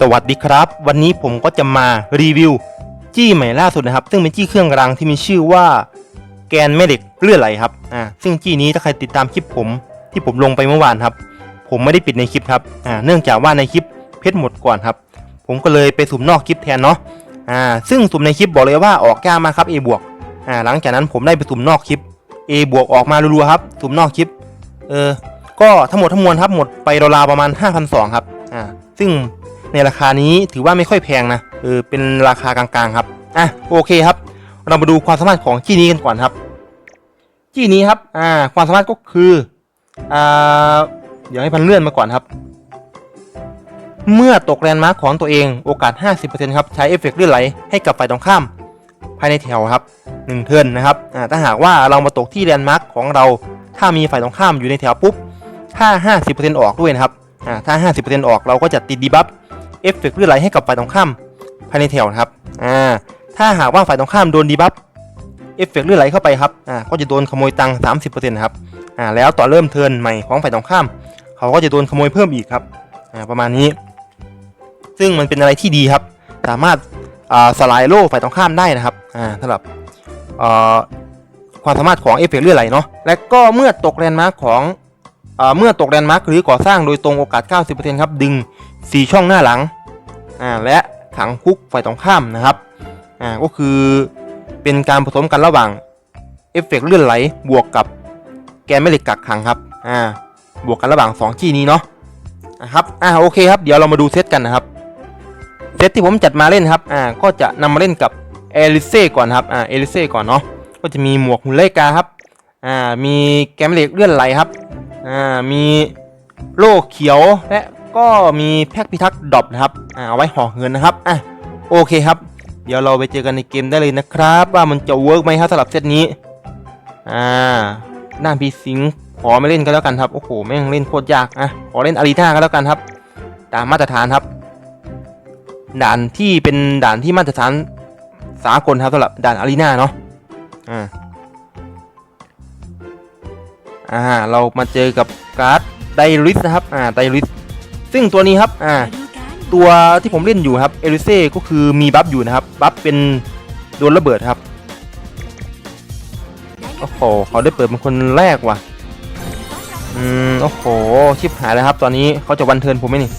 สวัสดีครับ วันนี้ผมก็จะมารีวิว จี้ใหม่ล่าสุดนะครับ ซึ่งเป็นจี้เครื่องรางที่มีชื่อว่า แกนแม่เหล็กเลื่อนไหลครับอ่าซึ่งจี้นี้ถ้าใครติดตามคลิปผม ที่ผมลงไปเมื่อวานครับ ผมไม่ได้ปิดในคลิปครับอ่าเนื่องจากว่าในคลิปเพชรหมดก่อนครับ ผมก็เลยไปสุ่มนอกคลิปแทนเนาะอ่าซึ่งสุ่มในคลิปบอกเลยว่าออกยากมากครับ A บวกอ่าหลังจากนั้นผมได้ไปสุ่มนอกคลิป A บวกออกมารัวๆครับสุ่มนอกคลิปเออก็ทั้งหมดทั้งมวลครับหมดไปราวๆประมาณ5,200ครับอ่าซึ่ง ในราคานี้ถือว่าไม่ค่อยแพงนะเออเป็นราคากลางๆครับอะโอเคครับ เรามาดูความสามารถของจี้นี้กันก่อนครับจี้นี้ครับอ่าความสามารถก็คืออ่าเดี๋ยวให้พันเลื่อนมาก่อนครับ เมื่อตกแลนด์มาร์คของตัวเองโอกาส 50%ครับใช้เอฟเฟกต์เลื่อนไหลให้กับฝ่ายตรงข้าม ภายในแถวครับ1เทิร์นนะครับอ่าถ้าหากว่าเรามาตกที่แลนด์มาร์คของเรา ถ้ามีฝ่ายตรงข้ามอยู่ในแถวปุ๊บถ้า50%ออกด้วยนะครับอ่าถ้า 50%ออกเราก็จะติดดีบัฟ เอฟเฟกต์เลื่อนไหลให้กับฝ่ายตรงข้ามภายในแถวนะครับอ่าถ้าหากว่าฝ่ายตรงข้ามโดนดีบัฟเอฟเฟกต์เลื่อนไหลเข้าไปครับอ่าก็จะโดนขโมยตังค์สามสิบเปอร์เซ็นต์ครับอ่าแล้วต่อเริ่มเทิร์นใหม่ของฝ่ายตรงข้าม เขาก็จะโดนขโมยเพิ่มอีกครับอ่าประมาณนี้ ซึ่งมันเป็นอะไรที่ดีครับ สามารถอ่าสลายโล่ฝ่ายตรงข้ามได้นะครับอ่าสำหรับอ่าความสามารถของเอฟเฟกต์เลื่อนไหลเนาะและก็เมื่อตกแลนด์มาร์คของ เมื่อตกแลนด์มาร์คหรือก่อสร้างโดยตรงโอกาส 90%ครับดึง 4 ช่องหน้าหลังอ่าและขังคุกฝ่ายตรงข้ามนะครับอ่าก็คือเป็นการผสมกันระหว่างเอฟเฟกต์เลื่อนไหลบวกกับแกนแม่เหล็กกักขังครับอ่าบวกกันระหว่าง2ที่นี้เนาะนะครับอ่าโอเคครับเดี๋ยวเรามาดูเซตกันนะครับเซตที่ผมจัดมาเล่นครับอ่าก็จะนำมาเล่นกับเอลิเซ่ก่อนครับอ่าเอลิเซ่ก่อนเนาะก็จะมีหมวกหุ่นไลกาครับอ่ามีแกนแม่เหล็กเลื่อนไหลครับ อ่ามีโล่เขียวและก็มีแพ็กพิทักษ์ดรอปนะครับอ่าเอาไว้ห่อเงินนะครับอะโอเคครับ เดี๋ยวเราไปเจอกันในเกมได้เลยนะครับ ว่ามันจะเวิร์กไหมครับสำหรับเซตนี้อ่าด้านพีซิงขอไม่เล่นก็แล้วกันครับโอ้โหแม่งเล่นโคตรยากอะขอเล่นอารีนาก็แล้วกันครับ ตามมาตรฐานครับ ด่านที่เป็นด่านที่มาตรฐานสากลครับสำหรับด่านอารีนาเนาะอ่า อ่าเรามาเจอกับการ์ดไดริสนะครับอ่าไดริสซึ่งตัวนี้ครับอ่าตัวที่ผมเล่นอยู่ครับเอลิเซ่ก็คือมีบัฟอยู่นะครับบัฟเป็นโดนระเบิดครับโอ้โหเขาได้เปิดเป็นคนแรกว่ะอืมโอ้โหชิบหายแล้วครับ ตอนนี้เขาจะวันเทินผมไหมนี่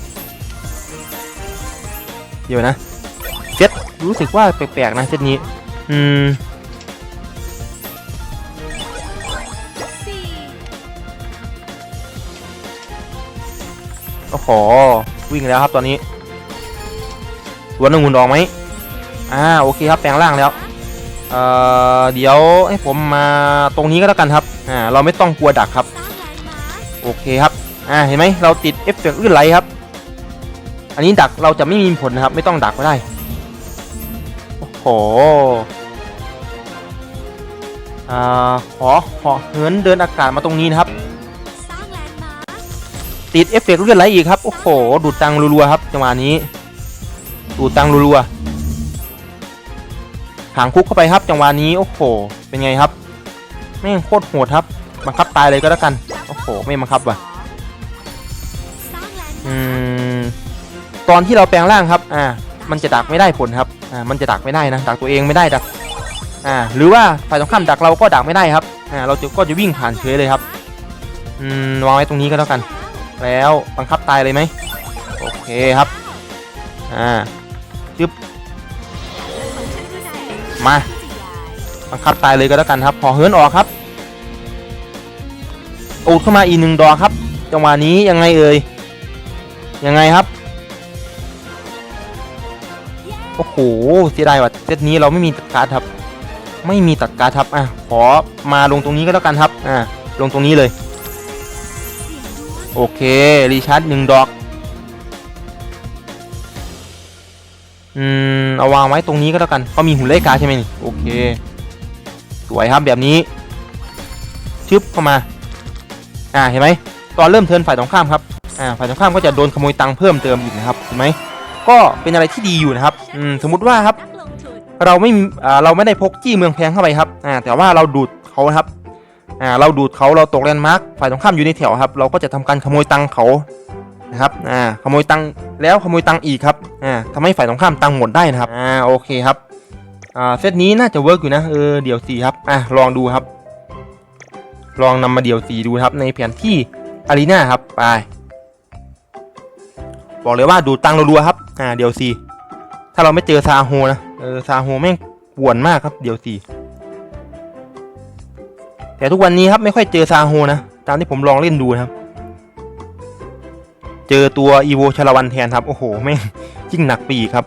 เดี๋ยวนะเซตรู้สึกว่าแปลกๆนะเซตนี้ อืม โอ้โหวิ่งแล้วครับตอนนี้ตัวหนึ่งหุ่นออกไหมอ่าโอเคครับแปลงร่างแล้วเอ่อเดี๋ยวให้ผมมาตรงนี้ก็แล้วกันครับอ่าเราไม่ต้องกลัวดักครับ โอเคครับอ่าเห็นไหมเราติดเอฟเฟกต์ลื่นไหลครับ อันนี้ดักเราจะไม่มีผลนะครับ ไม่ต้องดักก็ได้โอ้โหอ่าขอขอเหินเดินอากาศมาตรงนี้นะครับ ติดเอฟเฟกต์เลื่อนไหลอีกครับ โอ้โห ดูดตังรัวๆครับจังหวะนี้ ดูดตังรัวๆหางคุกเข้าไปครับจังหวะนี้ โอ้โห เป็นไงครับ แม่งโคตรโหดครับ บังคับตายเลยก็แล้วกัน โอ้โห ไม่บังคับว่ะ อืม ตอนที่เราแปลงร่างครับ อ่า มันจะดักไม่ได้ผลครับ อ่า มันจะดักไม่ได้นะ ดักตัวเองไม่ได้ดัก อ่า หรือว่าฝ่ายตรงข้ามดักเราก็ดักไม่ได้ครับ อ่า เราจะก็จะวิ่งผ่านเฉยเลยครับ อืม วางไว้ตรงนี้ก็แล้วกัน แล้วบังคับตายเลยไหมโอเคครับอ่าจึ๊บมาบังคับตายเลยก็แล้วกันครับพอเฮิร์นออกครับอูดเข้ามาอีกหนึ่งดอกครับจังหวะนี้ยังไงเอ่ยยังไงครับโอ้โหเสียดายว่ะเซตนี้เราไม่มีตัดการ์ดครับ ไม่มีตัดการ์ดครับอะขอมาลงตรงนี้ก็แล้วกันครับอ่าลงตรงนี้เลย โอเค รีชาร์จหนึ่งดอก อืม เอาวางไว้ตรงนี้ก็แล้วกันเขามีหุ่นเลขกาใช่ไหมนี่ โอเค สวยครับแบบนี้ ชึบเข้ามา อ่า เห็นไหม ตอนเริ่มเทินฝ่ายตรงข้ามครับ อ่า ฝ่ายตรงข้ามก็จะโดนขโมยตังค์เพิ่มเติมอีกนะครับ เห็นไหม ก็เป็นอะไรที่ดีอยู่นะครับ อืม สมมุติว่าครับ เราไม่มีอ่า เราไม่ได้พกจี้เมืองแพงเข้าไปครับ อ่า แต่ว่าเราดูดเขาครับ อ่าเราดูดเขาเราตกแลนด์มาร์คฝ่ายตรงข้ามอยู่ในแถวครับ เราก็จะทำการขโมยตังเขานะครับอ่าขโมยตังแล้วขโมยตังอีกครับอ่าทำให้ฝ่ายตรงข้ามตังหมดได้นะครับอ่าโอเคครับอ่าเซตนี้น่าจะเวิร์กอยู่นะเออเดี๋ยวสีครับอะลองดูครับ ลองนำมาเดี๋ยวสีดูครับในแผนที่อารีนาครับไปบอกเลยว่าดูตังรัวๆครับอ่าเดี๋ยวสีถ้าเราไม่เจอซาโฮนะเออซาโฮแม่งป่วนมากครับเดี๋ยวสี่ แต่ทุกวันนี้ครับไม่ค่อยเจอซาโฮนะ ตามที่ผมลองเล่นดูนะครับ เจอตัวอีโวชาลวันแทนครับ โอ้โหแม่งยิ่งหนักไปอีกครับ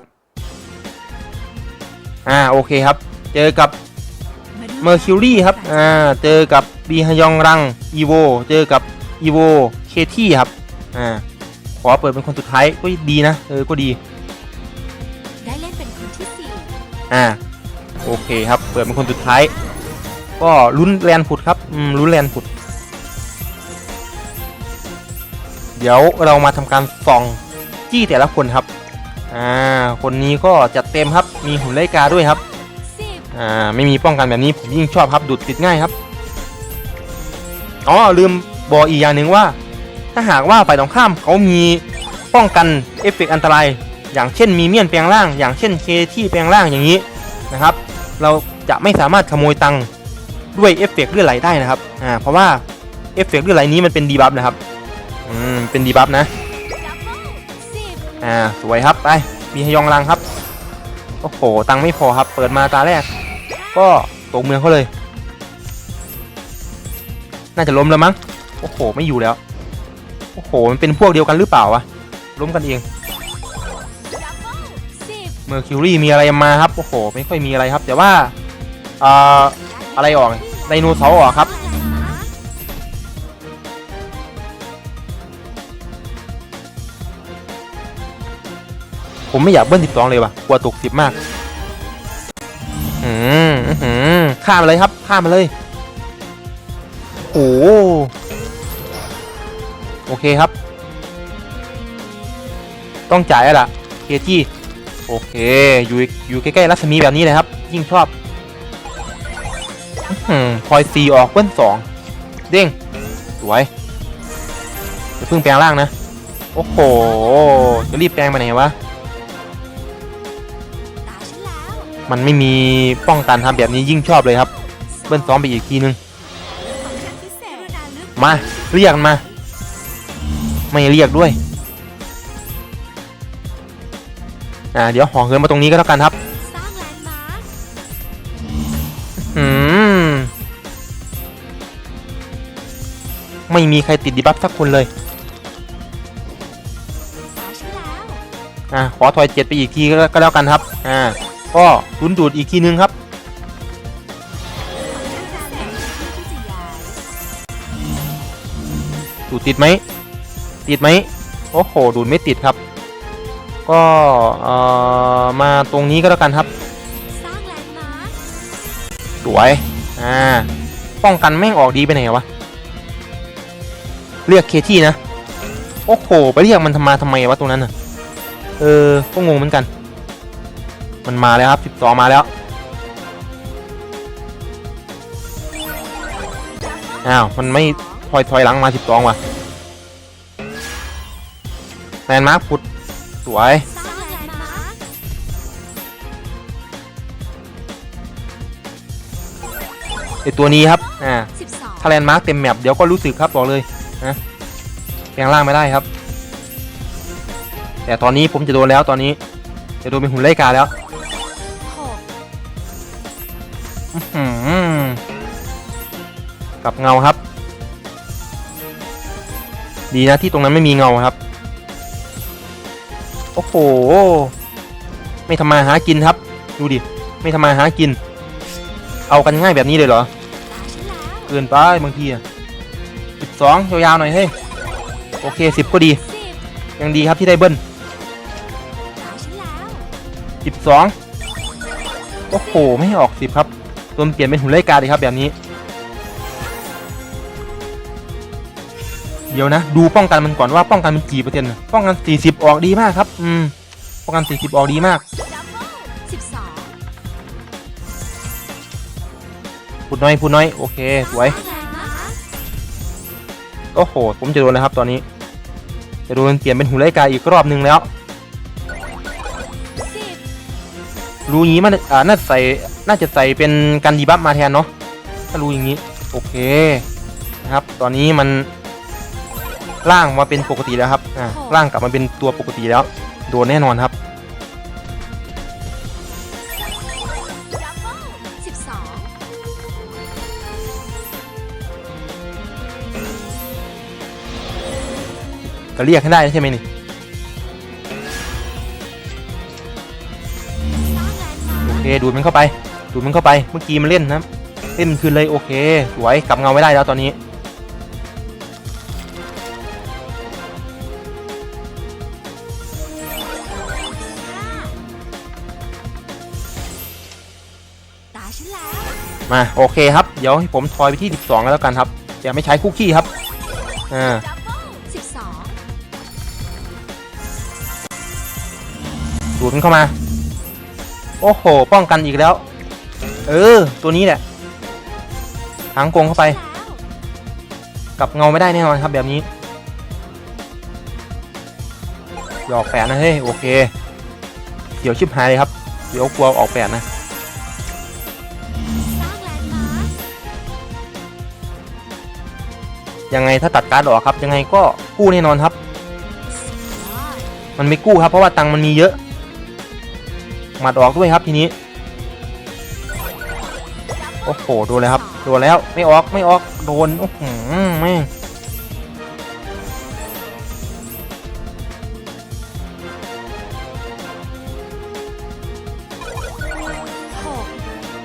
อ่าโอเคครับ เจอกับเมอร์คิวรี่ครับ อ่า เจอกับบีฮยองรังอีโว เจอกับอีโวเคที่ครับ อ่า ขอเปิดเป็นคนสุดท้ายก็ดีนะ เออ ก็ดี ได้เล่นเป็นคนที่สี่อ่า โอเคครับ เปิดเป็นคนสุดท้าย ก็ลุ้นแลนผุดครับอืมลุ้นแลนผุด เดี๋ยวเรามาทำการส่องจี้แต่ละคนครับ อ่า คนนี้ก็จัดเต็มครับ มีหุ่นไลกาด้วยครับ อ่า ไม่มีป้องกันแบบนี้ผมยิ่งชอบครับ ดูดติดง่ายครับ อ๋อ ลืมบอกอีกอย่างหนึ่งว่า ถ้าหากว่าฝ่ายตรงข้ามเขามีป้องกันเอฟเฟกต์อันตราย อย่างเช่นมีเมียนแปลงร่าง อย่างเช่นเคที่แปลงร่างอย่างนี้นะครับ เราจะไม่สามารถขโมยตังค์ ด้วยเอฟเฟกต์เลือดไหลได้นะครับอ่าเพราะว่าเอฟเฟกต์เลือดไหลนี้มันเป็นดีบัฟนะครับอืมเป็นดีบัฟนะอ่าสวยครับไปมีฮยองรังครับโอ้โหตังไม่พอครับ เปิดมาตาแรก ก็ตกเมืองเขาเลย น่าจะล้มแล้วมั้งโอ้โหไม่อยู่แล้วโอ้โหมันเป็นพวกเดียวกันหรือเปล่าวะล้มกันเองเบิลสิบเมอร์คิวรี่มีอะไรมาครับโอ้โห ไม่ค่อยมีอะไรครับ แต่ว่า เอ่อ อะไรออก ไดโนเสาร์ออกครับ ผมไม่อยากเบิ้ลสิบสองเลยว่ะ กลัวตกสิบมากอืมอื้อหือข้ามาเลยครับ ข้ามมาเลย โอ้โอเคครับ ต้องจ่ายแล้วล่ะเคที่โอเค อยู่อยู่ใกล้ๆรัศมีแบบนี้เลยครับ ยิ่งชอบ พลอยซีออกเบิ้ลสองเด้งสวยจะเพิ่งแปลงร่างนะ โอ้โห จะรีบแปลงไปไหนวะ มันไม่มีป้องกันทำแบบนี้ยิ่งชอบเลยครับ เบิ้ลซ้อมไปอีกทีนึงของมา เรียกมา ไม่เรียกด้วย อ่า เดี๋ยวห่อเงินมาตรงนี้ก็แล้วกันครับ ไม่มีใครติดดีบัฟสักคนเลยตาฉันแล้วอ่าขอถอยเจ็ดไปอีกทีก็ก็แล้วกันครับ อ่า ก็ลุ้นดูดอีกทีนึงครับของฉันพิเศษที่จะย้ายดูดติดไหม ติดไหม โอ้โห ดูดไม่ติดครับ ก็เอ่อมาตรงนี้ก็แล้วกันครับสร้างแลนด์มาร์คสวย อ่า ป้องกันแม่งออกดีไปไหนวะ เรียกเคที่นะ โอ้โห ไปเรียกมันทำมาทำไมวะตรงนั้นน่ะ เออ ก็งงเหมือนกัน มันมาแล้วครับสิบสองมาแล้ว อ้าว มันไม่ถอยถอยหลังมาสิบสองว่ะแลนด์มาร์คพุดสวยไอตัวนี้ครับ อ่าถ้าแลนด์มาร์คเต็มแมปเดี๋ยวก็รู้สึกครับบอกเลย นะแปลงร่างไม่ได้ครับ แต่ตอนนี้ผมจะโดนแล้วตอนนี้ จะโดนเป็นหุ่นไล่กาแล้วกับเงาครับ ดีนะที่ตรงนั้นไม่มีเงาครับ โอ้โห ไม่ทำมาหากินครับ ดูดิ ไม่ทำมาหากิน เอากันง่ายแบบนี้เลยเหรอ เกินไปบางทีอะ สองยาวๆหน่อยเฮ้ยโอเคสิบก็ดี ยังดีครับที่ได้เบิ้ลตาฉันสิบสองโอ้โหไม่ออกสิบครับโดนเปลี่ยนเป็นหุ่นไล่กาเลยครับแบบนี้ เดี๋ยวนะ ดูป้องกันมันก่อนว่าป้องกันมันกี่เปอร์เซ็นต์ป้องกันสี่สิบออกดีมากครับ อืมป้องกันสี่สิบออกดีมากพูดน้อยพูดน้อย โอเค สวย โอ้โห ผมจะโดนแล้วครับตอนนี้ จะโดนเปลี่ยนเป็นหูไล่กายอีกรอบหนึ่งแล้ว รูนี้มันอ่าน่าจะใส่ น่าจะใส่เป็นกันดีบัฟมาแทนเนาะ ถ้ารูอย่างนี้ โอเค นะครับ ตอนนี้มันร่างมาเป็นปกติแล้วครับ อ่าร่างกลับมาเป็นตัวปกติแล้ว โดนแน่นอนครับ ก็เรียกให้ได้ใช่ไหมนี่โอเคดูดมันเข้าไปดูดมันเข้าไปเมื่อกี้มันเล่นนะเล่นคืนเลยโอเคสวยกลับเงาไม่ได้แล้วตอนนี้มาโอเคครับ เดี๋ยวให้ผมทอยไปที่ 12 แล้วกันครับจะไม่ใช้คุกกี้ครับอ่า ดูดมันเข้ามา โอ้โห ป้องกันอีกแล้ว เออ ตัวนี้แหละหางกงเข้าไป กับเงาไม่ได้แน่นอนครับแบบนี้ หยอกแปดนะเฮ้ยโอเคเดี๋ยวชิบหายเลยครับเดี๋ยวกลัวออกแปดนะยังไงถ้าตัดการ์ดออกครับ ยังไงก็กู้แน่นอนครับ มันไม่กู้ครับเพราะว่าตังค์มันมีเยอะ หมัดออกด้วยครับทีนี้ โอ้โหโดนเลยครับโดนแล้วไม่ออกไม่ออกโดนโอ้โหแม่ง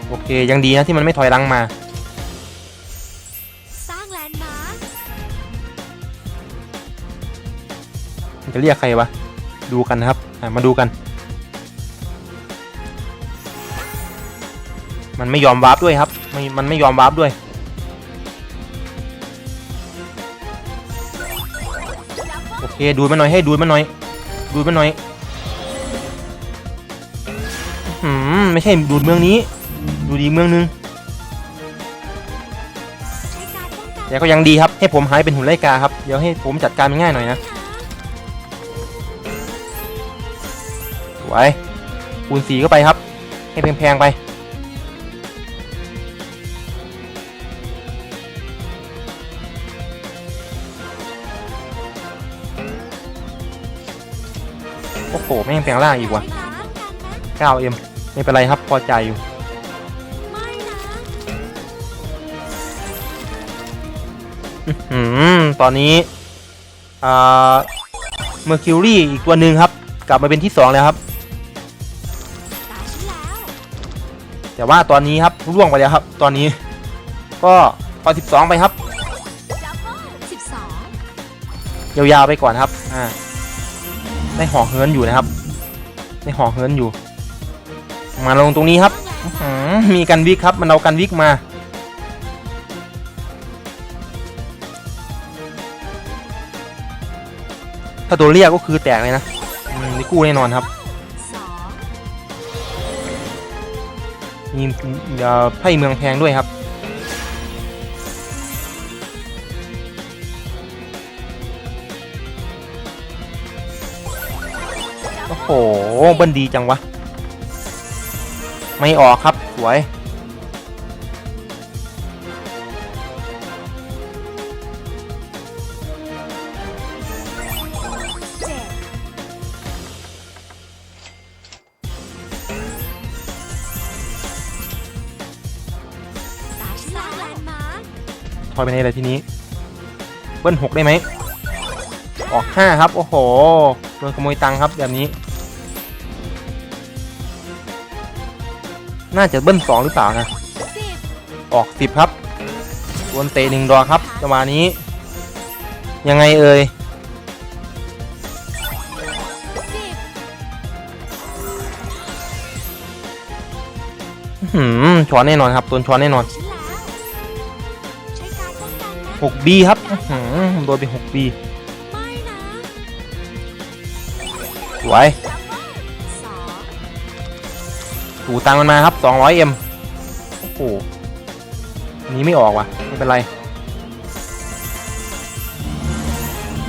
โอเคยังดีนะที่มันไม่ถอยหลังมาสร้างมาจะเรียกใครวะ ดูกันนะครับ มาดูกัน มันไม่ยอมวาร์ปด้วยครับไม่มันไม่ยอมวาร์ปด้วย โอเคดูมันหน่อยให้ดูมันหน่อย ดูมันหน่อยอืมไม่ใช่ดูดเมืองนี้ ดูดีเมืองนึงใช้การป้องแต่ก็ยังดีครับ ให้ผมหายเป็นหุ่นไล่กาครับ เดี๋ยวให้ผมจัดการมันง่ายหน่อยนะนะสวยคูณสีเข้าไปครับ ให้แพงๆไป อ้โหแม่งแปลงร่างอีกว่ะใช้การป้องกันนะ 9M ไม่เป็นไรครับพอใจอยู่ไม่นะอืมตอนนี้อ่าเมอร์คิวรี่อีกตัวหนึ่งครับ กลับมาเป็นที่2แล้วครับตาฉันแล้วแต่ว่าตอนนี้ครับร่วงไปแล้วครับ ตอนนี้ก็พอ12 ไปครับดับเบิลสิบสองยาวๆไปก่อนครับ อ่า ได้ห่อเฮิร์นอยู่นะครับ ได้ห่อเฮิร์นอยู่ มาลงตรงนี้ครับอื้อหือมีกันวิกครับ มันเอากันวิกมาถ้าตัวเรียกก็คือแตกเลยนะอืมนี่กู้แน่นอนครับสองมีเอ่อไพ่เมืองแพงด้วยครับ โอ้โหเบิ้ลดีจังวะ ไม่ออกครับ สวยเจ็ดตาฉันแล้วแลนด์มาร์คทอยไปในอะไรทีนี้ เบิ้ลหกได้ไหม ออกห้าครับ โอ้โห โดนขโมยตังค์ครับแบบนี้ น่าจะเบิ้ลสองหรือเปล่านะสิบออกสิบครับโดวลเตะหนึ่งดอกครับจังหวะนี้ ยังไงเอ่ยหืมช้อนแน่นอนครับตัวช้อนแน่นอนฉันแล้วใช้การป้องกันนะ 6B ครับหือโดนไป 6B สวยถูตังมันมาครับ 200M โอ้โหนี้ไม่ออกว่ะ ไม่เป็นไร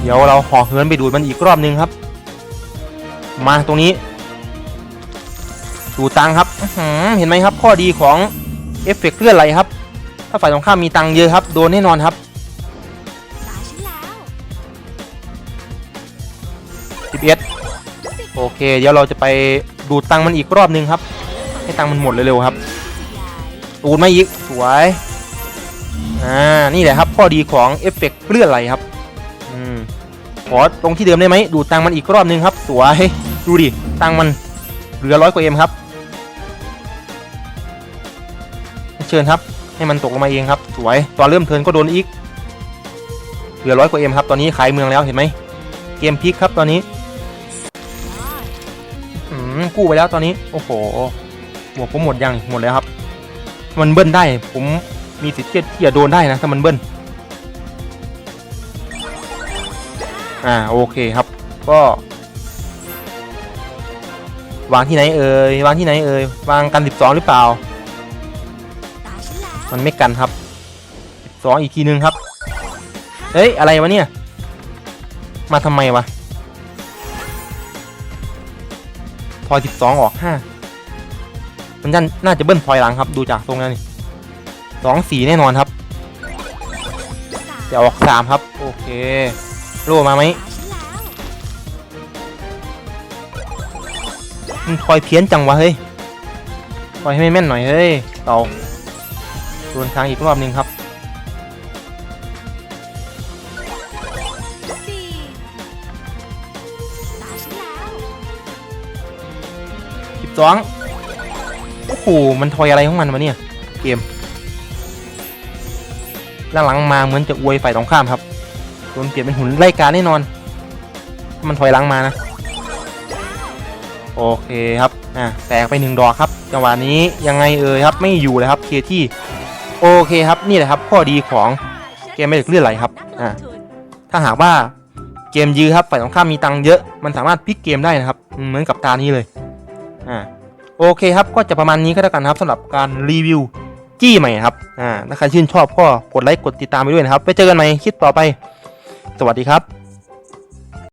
เดี๋ยวเราห่อเหินไปดูดมันอีกรอบนึงครับ มาตรงนี้ดูตังครับ เห็นไหมครับ ข้อดีของเอฟเฟกต์เลื่อนไหลครับ ถ้าฝ่ายตรงข้ามมีตังเยอะครับ โดนแน่นอนครับตาฉันแล้ว11 โอเค เดี๋ยวเราจะไปดูดตังมันอีกรอบนึงครับ ให้ตังมันหมดเร็วๆครับตูนไม่อีกสวยอ่านี่แหละครับข้อดีของเอฟเฟกต์เลื่อนไหลครับอืมขอตรงที่เดิมได้ไหมดูดตังมันอีกรอบนึงครับ สวยดูดิตังมันเหลือร้อยกว่าเอ็มครับ เชิญครับ ให้มันตกลงมาเองครับ สวยตอนเริ่มเทินก็โดนอีกเหลือร้อยกว่าเอ็มครับตอนนี้ขายเมืองแล้วเห็นไหมเกมพลิกครับตอนนี้ กู้ไปแล้วตอนนี้ โอ้โหหมวผมหมดยังหมดแล้วครับ มันเบิ้ลได้ ผมมีสิทธิ์ที่จะโดนได้นะ ถ้ามันเบิ้ลอ่า โอเคครับ ก็ วางที่ไหนเอ่ยวางที่ไหนเอ่ยวางกัน 12 หรือเปล่า มันไม่กันครับ 12 อีกทีนึงครับเฮ้ย อะไรวะเนี่ย มาทำไมวะ ทอย 12 ออก 5 มันน่าจะเบิ้ลทอยหลังครับ ดูจากตรงนั้นนี่สองสีแน่นอนครับ จะออก 3 ครับ โอเคโลมาไหมมันแล้วมันทอยเพี้ยนจังวะเฮ้ยทอยให้แม่นหน่อยเฮ้ยเต่าโดนทางอีกรอบหนึ่งครับ สิบสองโอ้โหมันทอยอะไรของมันวะเนี่ยเกมหลังๆมาเหมือนจะอวยฝ่ายตรงข้ามครับโดนเปลี่ยนเป็นหุ่นไล่การแน่นอน มันถอยหลังมานะ โอเคครับ อะแตกไปหนึ่งดอกครับ จังหวะนี้ยังไงเอ่ยครับ ไม่อยู่เลยครับ เคที่ โอเคครับ นี่แหละครับ ข้อดีของเกมไม่เด็กเลื่อนไหลครับ อ่าถ้าหากว่าเกมยื้อครับ ฝ่ายตรงข้ามมีตังค์เยอะ มันสามารถพลิกเกมได้นะครับ เหมือนกับตานี้เลย อ่าโอเคครับก็จะประมาณนี้ก็แล้วกันครับสำหรับการรีวิวจี้ใหม่ครับอ่าถ้าใครชื่นชอบก็กดไลค์กดติดตามไปด้วยนะครับไปเจอกันใหม่คลิปต่อไป สวัสดีครับ